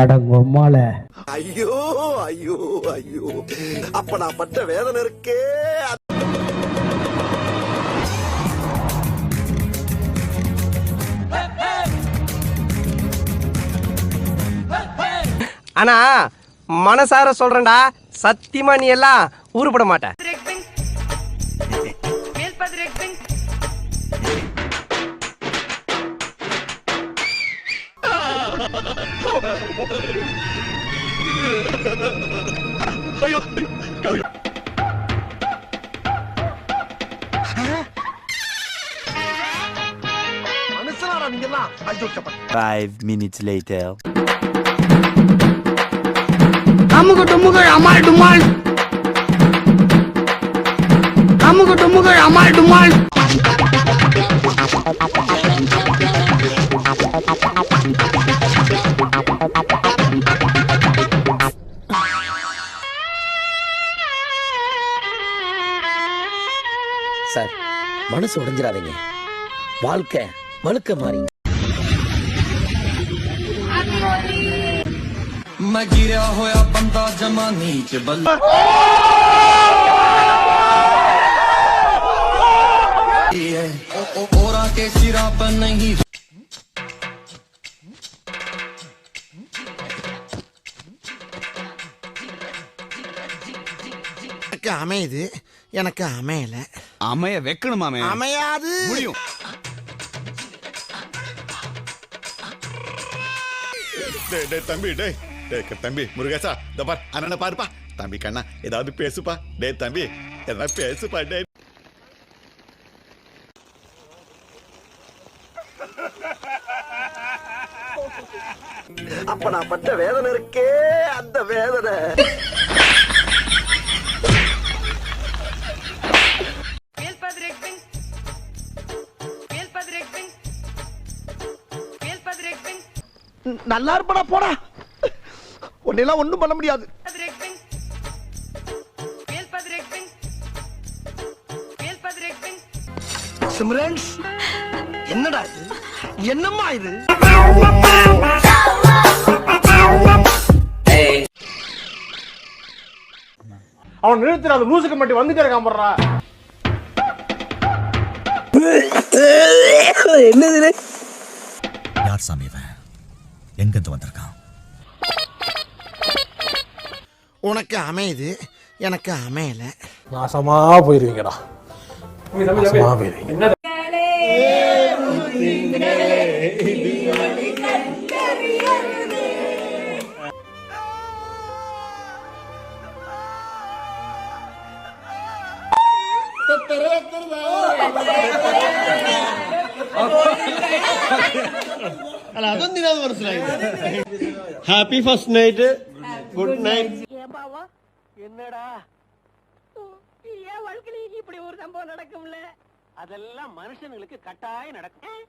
அடங்கொம்மால ஐயோ ஐயோ ஐயோ. அப்ப நான் பட்ட வேதனை இருக்கே. ஆனா மனசார சொல்றேன்டா. சத்தியமா நீ எல்லாம் ஊருப்பட மாட்ட. అయ్యో మనసులారా నిన్న అయ్యో చెప్పండి Five minutes later. అమ్ముకు డుమ్ముకు అమ్మాయి డుమ్మాల్ అమ్ముకు డుమ్ముకు అమ్మాయి డుమ్మాల్ Thank you. சார் மனசு உடைஞ்சிராதீங்க. வாழ்க்கை வழுக்க மாறி. मगिरा होया बंदा जमा नीच बल ओरा के सिरा पर नहीं क्या हमें ये ना क्या हमें ले அமைய வைக்கணுமாமே அமையாது. முடியும். டேய் டேய் தம்பி டேய். டேய் தம்பி முருகேசா இந்த பார். அண்ணனை பாருப்பா. தம்பி கண்ணா ஏதாவது பேசுப்பா. டேய் தம்பி ஏதாவது பேசுப்பா டேய். அப்ப நான் பட்ட வேதனை இருக்கே அந்த வேதனை. நல்லா இருப்படா போடா. உன்னெல்லாம் ஒண்ணும் பண்ண முடியாது. சிம்ரன்ஸ் என்னடா இது? என்னம்மா இது? அவன் நிறுத்துற அந்த லூசுக்கு மட்டும் வந்துட்டே இருக்கான் போடுறா. யார் சாமி இவன்? எங்கிருந்து வந்திருக்கான்? உனக்கு அமையுது எனக்கு அமையல. நாசமா போயிருவீங்கடா. நாசமா போயிருவீங்க. Happy first night good night என்னடா என் வாழ்க்கையில இப்படி ஒரு சம்பவம் நடக்கும்ல அதெல்லாம் மனுஷனுங்களுக்கு கட்டாயம் நடக்கும்